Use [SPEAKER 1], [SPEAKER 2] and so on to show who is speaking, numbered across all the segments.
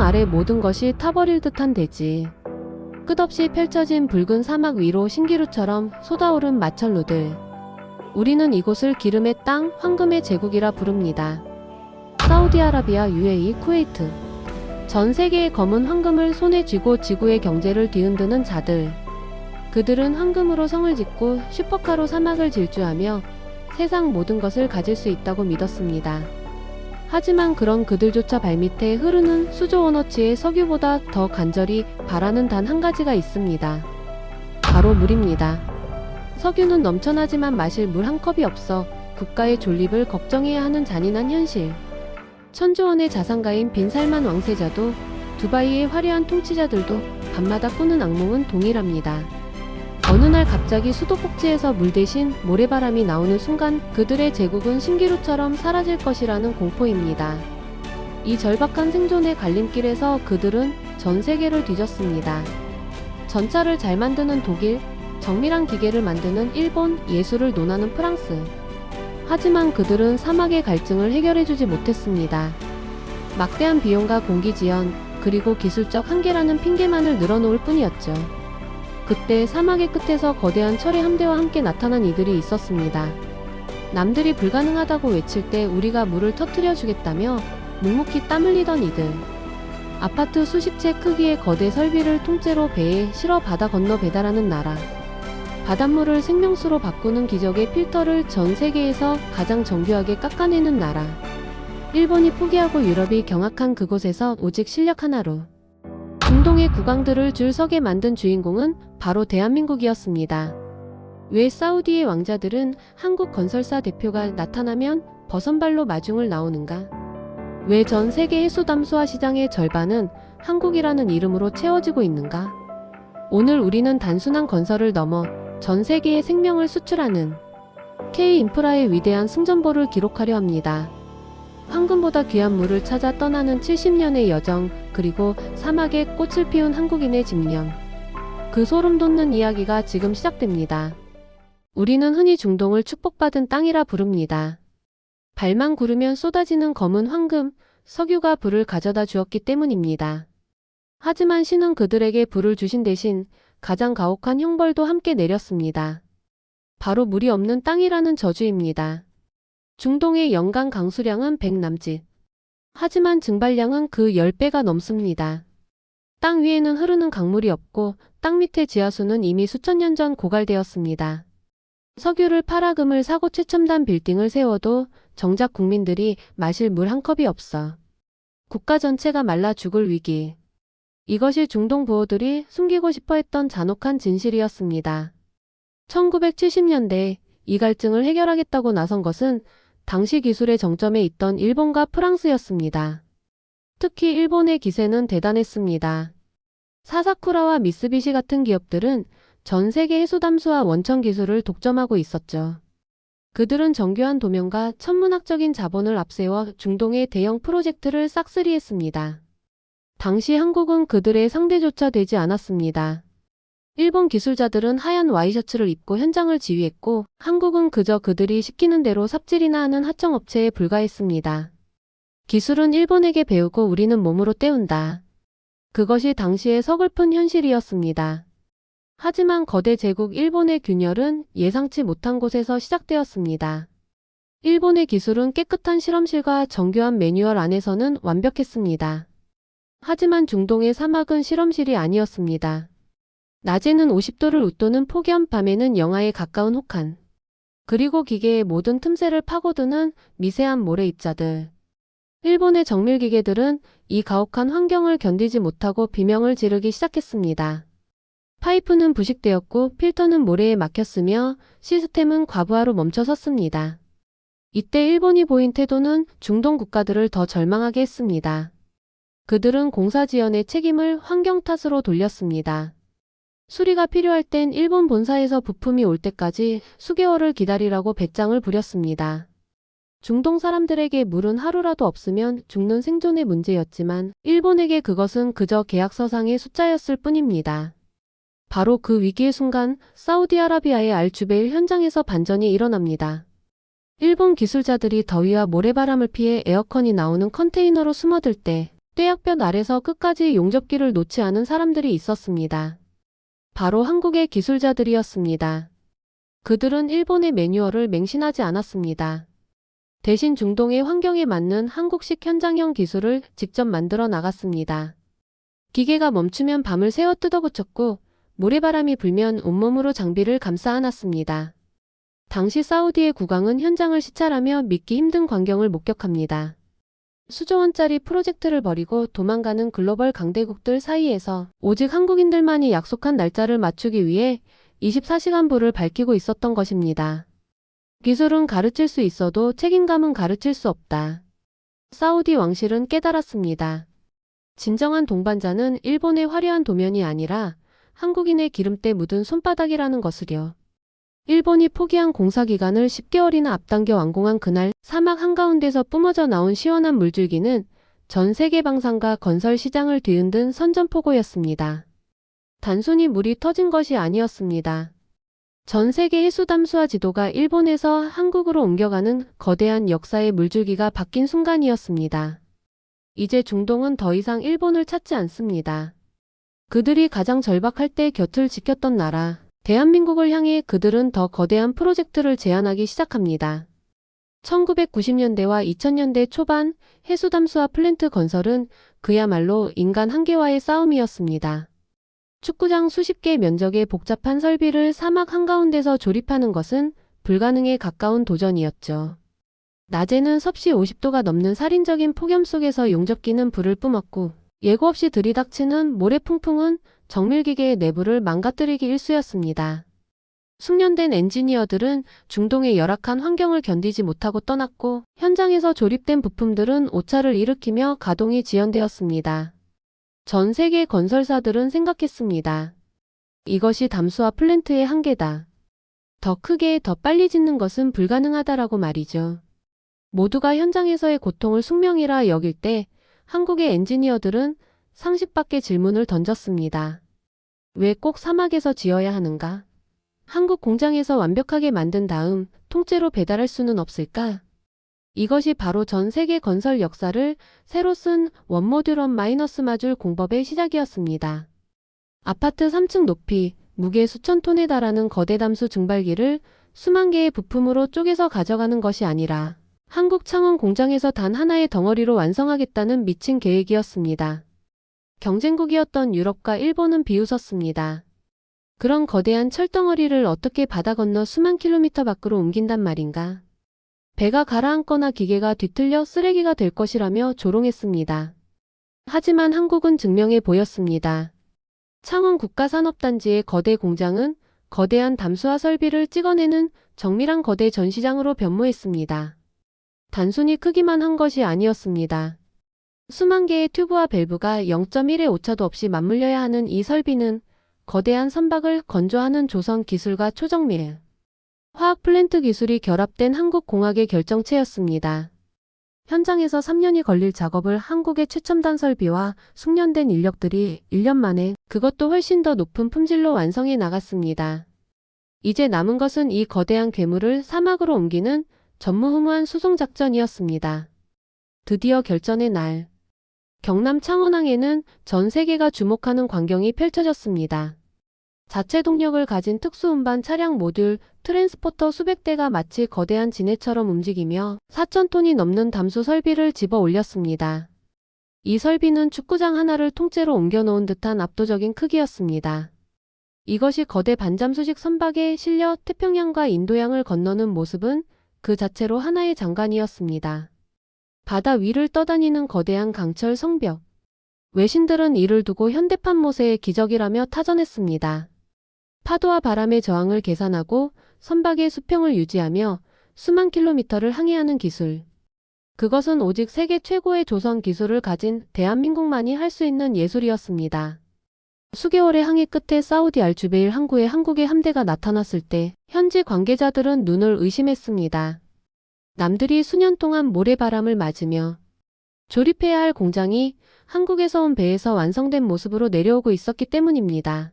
[SPEAKER 1] 태양 아래 모든 것이 타버릴 듯한 대지. 끝없이 펼쳐진 붉은 사막 위로 신기루처럼 쏟아오른 마천루들. 우리는 이곳을 기름의 땅, 황금의 제국이라 부릅니다. 사우디아라비아, UAE, 쿠웨이트. 전 세계의 검은 황금을 손에 쥐고 지구의 경제를 뒤흔드는 자들. 그들은 황금으로 성을 짓고 슈퍼카로 사막을 질주하며 세상 모든 것을 가질 수 있다고 믿었습니다. 하지만 그런 그들조차 발밑에 흐르는 수조 원어치의 석유보다 더 간절히 바라는 단 한 가지가 있습니다. 바로 물입니다. 석유는 넘쳐나지만 마실 물 한 컵이 없어 국가의 존립을 걱정해야 하는 잔인한 현실. 천조원의 자산가인 빈살만 왕세자도 두바이의 화려한 통치자들도 밤마다 꾸는 악몽은 동일합니다. 어느 날 갑자기 수도 꼭지에서 물 대신 모래바람이 나오는 순간 그들의 제국은 신기루처럼 사라질 것이라는 공포입니다. 이 절박한 생존의 갈림길에서 그들은 전 세계를 뒤졌습니다. 전차를 잘 만드는 독일, 정밀한 기계를 만드는 일본, 예술을 논하는 프랑스. 하지만 그들은 사막의 갈증을 해결해주지 못했습니다. 막대한 비용과 공기 지연, 그리고 기술적 한계라는 핑계만을 늘어놓을 뿐이었죠. 그때 사막의 끝에서 거대한 철의 함대와 함께 나타난 이들이 있었습니다. 남들이 불가능하다고 외칠 때 우리가 물을 터트려 주겠다며 묵묵히 땀 흘리던 이들. 아파트 수십 채 크기의 거대 설비를 통째로 배에 실어 바다 건너 배달하는 나라. 바닷물을 생명수로 바꾸는 기적의 필터를 전 세계에서 가장 정교하게 깎아내는 나라. 일본이 포기하고 유럽이 경악한 그곳에서 오직 실력 하나로 중동의 국왕들을 줄 서게 만든 주인공은 바로 대한민국이었습니다. 왜 사우디의 왕자들은 한국 건설사 대표가 나타나면 버선발로 마중을 나오는가? 왜 전 세계 해수담수화 시장의 절반은 한국이라는 이름으로 채워지고 있는가? 오늘 우리는 단순한 건설을 넘어 전 세계의 생명을 수출하는 K-인프라의 위대한 승전보를 기록하려 합니다. 황금보다 귀한 물을 찾아 떠나는 70년의 여정, 그리고 사막에 꽃을 피운 한국인의 집념. 그 소름 돋는 이야기가 지금 시작됩니다. 우리는 흔히 중동을 축복받은 땅이라 부릅니다. 발만 구르면 쏟아지는 검은 황금, 석유가 불을 가져다 주었기 때문입니다. 하지만 신은 그들에게 불을 주신 대신 가장 가혹한 형벌도 함께 내렸습니다. 바로 물이 없는 땅이라는 저주입니다. 중동의 연간 강수량은 100 남짓. 하지만 증발량은 그 10배가 넘습니다. 땅 위에는 흐르는 강물이 없고 땅 밑의 지하수는 이미 수천 년 전 고갈되었습니다. 석유를 팔아 금을 사고 최첨단 빌딩을 세워도 정작 국민들이 마실 물 한 컵이 없어. 국가 전체가 말라 죽을 위기. 이것이 중동 부호들이 숨기고 싶어 했던 잔혹한 진실이었습니다. 1970년대 이 갈증을 해결하겠다고 나선 것은 당시 기술의 정점에 있던 일본과 프랑스였습니다. 특히 일본의 기세는 대단했습니다. 사사쿠라와 미쓰비시 같은 기업들은 전 세계 해수담수와 원천 기술을 독점하고 있었죠. 그들은 정교한 도면과 천문학적인 자본을 앞세워 중동의 대형 프로젝트를 싹쓸이했습니다. 당시 한국은 그들의 상대조차 되지 않았습니다. 일본 기술자들은 하얀 와이셔츠를 입고 현장을 지휘했고 한국은 그저 그들이 시키는 대로 삽질이나 하는 하청업체에 불과했습니다. 기술은 일본에게 배우고 우리는 몸으로 때운다. 그것이 당시의 서글픈 현실이었습니다. 하지만 거대 제국 일본의 균열은 예상치 못한 곳에서 시작되었습니다. 일본의 기술은 깨끗한 실험실과 정교한 매뉴얼 안에서는 완벽했습니다. 하지만 중동의 사막은 실험실이 아니었습니다. 낮에는 50도를 웃도는 폭염, 밤에는 영하에 가까운 혹한. 그리고 기계의 모든 틈새를 파고드는 미세한 모래 입자들. 일본의 정밀 기계들은 이 가혹한 환경을 견디지 못하고 비명을 지르기 시작했습니다. 파이프는 부식되었고 필터는 모래에 막혔으며 시스템은 과부하로 멈춰섰습니다. 이때 일본이 보인 태도는 중동 국가들을 더 절망하게 했습니다. 그들은 공사 지연의 책임을 환경 탓으로 돌렸습니다. 수리가 필요할 땐 일본 본사에서 부품이 올 때까지 수개월을 기다리라고 배짱을 부렸습니다. 중동 사람들에게 물은 하루라도 없으면 죽는 생존의 문제였지만 일본에게 그것은 그저 계약서상의 숫자였을 뿐입니다. 바로 그 위기의 순간 사우디아라비아의 알주베일 현장에서 반전이 일어납니다. 일본 기술자들이 더위와 모래바람을 피해 에어컨이 나오는 컨테이너로 숨어들 때 떼약볕 아래서 끝까지 용접기를 놓지 않은 사람들이 있었습니다. 바로 한국의 기술자들이었습니다. 그들은 일본의 매뉴얼을 맹신하지 않았습니다. 대신 중동의 환경에 맞는 한국식 현장형 기술을 직접 만들어 나갔습니다. 기계가 멈추면 밤을 새워 뜯어고쳤고 모래바람이 불면 온몸으로 장비를 감싸 안았습니다. 당시 사우디의 국왕은 현장을 시찰하며 믿기 힘든 광경을 목격합니다. 수조 원짜리 프로젝트를 벌이고 도망가는 글로벌 강대국들 사이에서 오직 한국인들만이 약속한 날짜를 맞추기 위해 24시간 불을 밝히고 있었던 것입니다. 기술은 가르칠 수 있어도 책임감은 가르칠 수 없다. 사우디 왕실은 깨달았습니다. 진정한 동반자는 일본의 화려한 도면이 아니라 한국인의 기름때 묻은 손바닥이라는 것을요. 일본이 포기한 공사 기간을 10개월이나 앞당겨 완공한 그날 사막 한가운데서 뿜어져 나온 시원한 물줄기는 전 세계 방산과 건설 시장을 뒤흔든 선전포고였습니다. 단순히 물이 터진 것이 아니었습니다. 전 세계 해수 담수화 지도가 일본에서 한국으로 옮겨가는 거대한 역사의 물줄기가 바뀐 순간이었습니다. 이제 중동은 더 이상 일본을 찾지 않습니다. 그들이 가장 절박할 때 곁을 지켰던 나라, 대한민국을 향해 그들은 더 거대한 프로젝트를 제안하기 시작합니다. 1990년대와 2000년대 초반 해수담수화 플랜트 건설은 그야말로 인간 한계와의 싸움이었습니다. 축구장 수십 개 면적의 복잡한 설비를 사막 한가운데서 조립하는 것은 불가능에 가까운 도전이었죠. 낮에는 섭씨 50도가 넘는 살인적인 폭염 속에서 용접기는 불을 뿜었고 예고 없이 들이닥치는 모래풍풍은 정밀기계의 내부를 망가뜨리기 일쑤였습니다. 숙련된 엔지니어들은 중동의 열악한 환경을 견디지 못하고 떠났고 현장에서 조립된 부품들은 오차를 일으키며 가동이 지연되었습니다. 전 세계 건설사들은 생각했습니다. 이것이 담수화 플랜트의 한계다. 더 크게 더 빨리 짓는 것은 불가능하다라고 말이죠. 모두가 현장에서의 고통을 숙명이라 여길 때 한국의 엔지니어들은 상식 밖의 질문을 던졌습니다. 왜 꼭 사막에서 지어야 하는가? 한국 공장에서 완벽하게 만든 다음 통째로 배달할 수는 없을까? 이것이 바로 전 세계 건설 역사를 새로 쓴 원모듈 원 마이너스 마줄 공법의 시작이었습니다. 아파트 3층 높이 무게 수천 톤에 달하는 거대 담수 증발기를 수만 개의 부품으로 쪼개서 가져가는 것이 아니라 한국 창원 공장에서 단 하나의 덩어리로 완성하겠다는 미친 계획이었습니다. 경쟁국이었던 유럽과 일본은 비웃었습니다. 그런 거대한 철덩어리를 어떻게 바다 건너 수만 킬로미터 밖으로 옮긴단 말인가. 배가 가라앉거나 기계가 뒤틀려 쓰레기가 될 것이라며 조롱했습니다. 하지만 한국은 증명해 보였습니다. 창원 국가산업단지의 거대 공장은 거대한 담수화 설비를 찍어내는 정밀한 거대 전시장으로 변모했습니다. 단순히 크기만 한 것이 아니었습니다. 수만 개의 튜브와 밸브가 0.1의 오차도 없이 맞물려야 하는 이 설비는 거대한 선박을 건조하는 조선 기술과 초정밀, 화학 플랜트 기술이 결합된 한국 공학의 결정체였습니다. 현장에서 3년이 걸릴 작업을 한국의 최첨단 설비와 숙련된 인력들이 1년 만에 그것도 훨씬 더 높은 품질로 완성해 나갔습니다. 이제 남은 것은 이 거대한 괴물을 사막으로 옮기는 전무후무한 수송작전이었습니다. 드디어 결전의 날. 경남 창원항에는 전 세계가 주목하는 광경이 펼쳐졌습니다. 자체 동력을 가진 특수운반 차량 모듈 트랜스포터 수백 대가 마치 거대한 지네처럼 움직이며 4,000톤이 넘는 담수 설비를 집어 올렸습니다. 이 설비는 축구장 하나를 통째로 옮겨놓은 듯한 압도적인 크기였습니다. 이것이 거대 반잠수식 선박에 실려 태평양과 인도양을 건너는 모습은 그 자체로 하나의 장관이었습니다. 바다 위를 떠다니는 거대한 강철 성벽. 외신들은 이를 두고 현대판 모세의 기적이라며 타전했습니다. 파도와 바람의 저항을 계산하고 선박의 수평을 유지하며 수만 킬로미터를 항해하는 기술. 그것은 오직 세계 최고의 조선 기술을 가진 대한민국만이 할 수 있는 예술이었습니다. 수개월의 항해 끝에 사우디 알주베일 항구에 한국의 함대가 나타났을 때 현지 관계자들은 눈을 의심했습니다. 남들이 수년 동안 모래바람을 맞으며 조립해야 할 공장이 한국에서 온 배에서 완성된 모습으로 내려오고 있었기 때문입니다.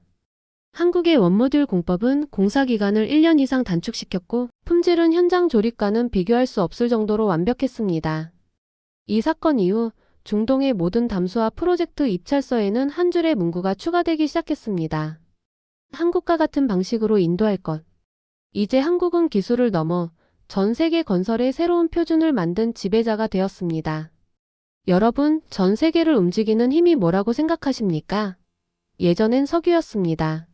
[SPEAKER 1] 한국의 원모듈 공법은 공사 기간을 1년 이상 단축시켰고 품질은 현장 조립과는 비교할 수 없을 정도로 완벽했습니다. 이 사건 이후 중동의 모든 담수화 프로젝트 입찰서에는 한 줄의 문구가 추가되기 시작했습니다. 한국과 같은 방식으로 인도할 것. 이제 한국은 기술을 넘어 전 세계 건설의 새로운 표준을 만든 지배자가 되었습니다. 여러분, 전 세계를 움직이는 힘이 뭐라고 생각하십니까? 예전엔 석유였습니다.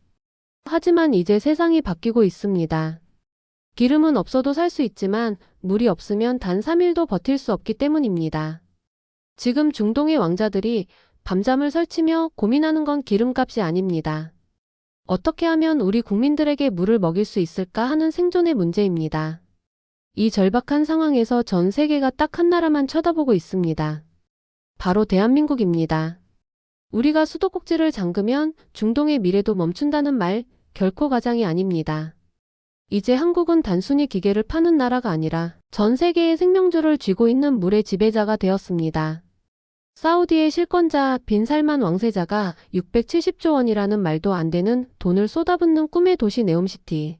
[SPEAKER 1] 하지만 이제 세상이 바뀌고 있습니다. 기름은 없어도 살 수 있지만 물이 없으면 단 3일도 버틸 수 없기 때문입니다. 지금 중동의 왕자들이 밤잠을 설치며 고민하는 건 기름값이 아닙니다. 어떻게 하면 우리 국민들에게 물을 먹일 수 있을까 하는 생존의 문제입니다. 이 절박한 상황에서 전 세계가 딱 한 나라만 쳐다보고 있습니다. 바로 대한민국입니다. 우리가 수도꼭지를 잠그면 중동의 미래도 멈춘다는 말 결코 가장이 아닙니다. 이제 한국은 단순히 기계를 파는 나라가 아니라 전 세계의 생명줄을 쥐고 있는 물의 지배자가 되었습니다. 사우디의 실권자 빈 살만 왕세자가 670조 원이라는 말도 안 되는 돈을 쏟아붓는 꿈의 도시 네옴시티.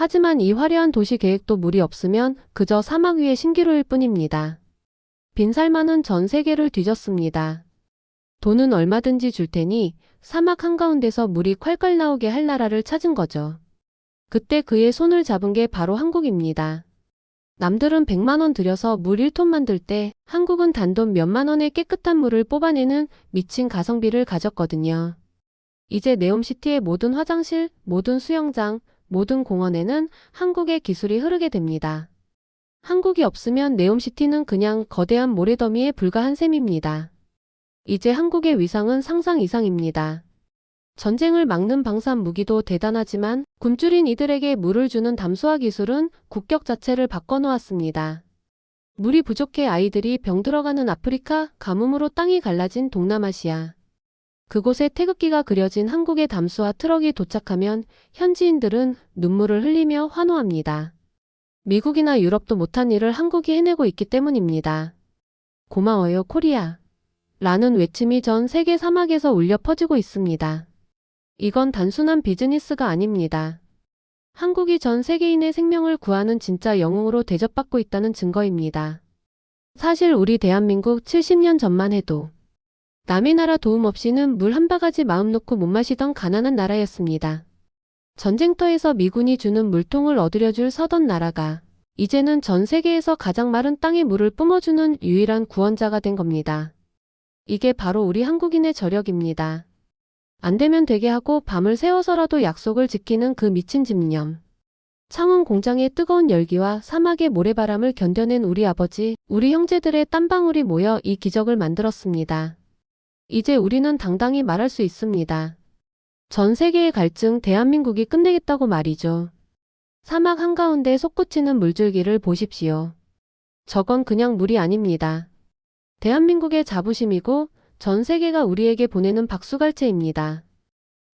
[SPEAKER 1] 하지만 이 화려한 도시 계획도 물이 없으면 그저 사막 위의 신기루일 뿐입니다. 빈 살만은 전 세계를 뒤졌습니다. 돈은 얼마든지 줄 테니 사막 한가운데서 물이 콸콸 나오게 할 나라를 찾은 거죠. 그때 그의 손을 잡은 게 바로 한국입니다. 남들은 100만 원 들여서 물 1톤 만들 때 한국은 단돈 몇만 원의 깨끗한 물을 뽑아내는 미친 가성비를 가졌거든요. 이제 네옴시티의 모든 화장실, 모든 수영장, 모든 공원에는 한국의 기술이 흐르게 됩니다. 한국이 없으면 네옴시티는 그냥 거대한 모래더미에 불과한 셈입니다. 이제 한국의 위상은 상상 이상입니다. 전쟁을 막는 방산 무기도 대단하지만 굶주린 이들에게 물을 주는 담수화 기술은 국격 자체를 바꿔놓았습니다. 물이 부족해 아이들이 병 들어가는 아프리카, 가뭄으로 땅이 갈라진 동남아시아. 그곳에 태극기가 그려진 한국의 담수화 트럭이 도착하면 현지인들은 눈물을 흘리며 환호합니다. 미국이나 유럽도 못한 일을 한국이 해내고 있기 때문입니다. 고마워요, 코리아. 라는 외침이 전 세계 사막에서 울려 퍼지고 있습니다. 이건 단순한 비즈니스가 아닙니다. 한국이 전 세계인의 생명을 구하는 진짜 영웅으로 대접받고 있다는 증거입니다. 사실 우리 대한민국 70년 전만 해도 남의 나라 도움 없이는 물 한 바가지 마음 놓고 못 마시던 가난한 나라였습니다. 전쟁터에서 미군이 주는 물통을 얻으려 줄 서던 나라가 이제는 전 세계에서 가장 마른 땅의 물을 뿜어주는 유일한 구원자가 된 겁니다. 이게 바로 우리 한국인의 저력입니다. 안 되면 되게 하고 밤을 새워서라도 약속을 지키는 그 미친 집념. 창원 공장의 뜨거운 열기와 사막의 모래바람을 견뎌낸 우리 아버지, 우리 형제들의 땀방울이 모여 이 기적을 만들었습니다. 이제 우리는 당당히 말할 수 있습니다. 전 세계의 갈증 대한민국이 끝내겠다고 말이죠. 사막 한가운데 솟구치는 물줄기를 보십시오. 저건 그냥 물이 아닙니다. 대한민국의 자부심이고 전 세계가 우리에게 보내는 박수갈채입니다.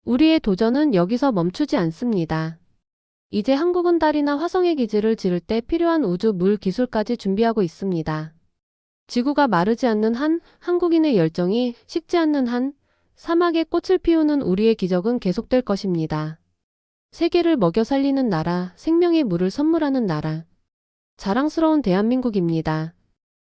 [SPEAKER 1] 우리의 도전은 여기서 멈추지 않습니다. 이제 한국은 달이나 화성의 기지를 지을 때 필요한 우주 물 기술까지 준비하고 있습니다. 지구가 마르지 않는 한, 한국인의 열정이 식지 않는 한, 사막에 꽃을 피우는 우리의 기적은 계속될 것입니다. 세계를 먹여 살리는 나라, 생명의 물을 선물하는 나라. 자랑스러운 대한민국입니다.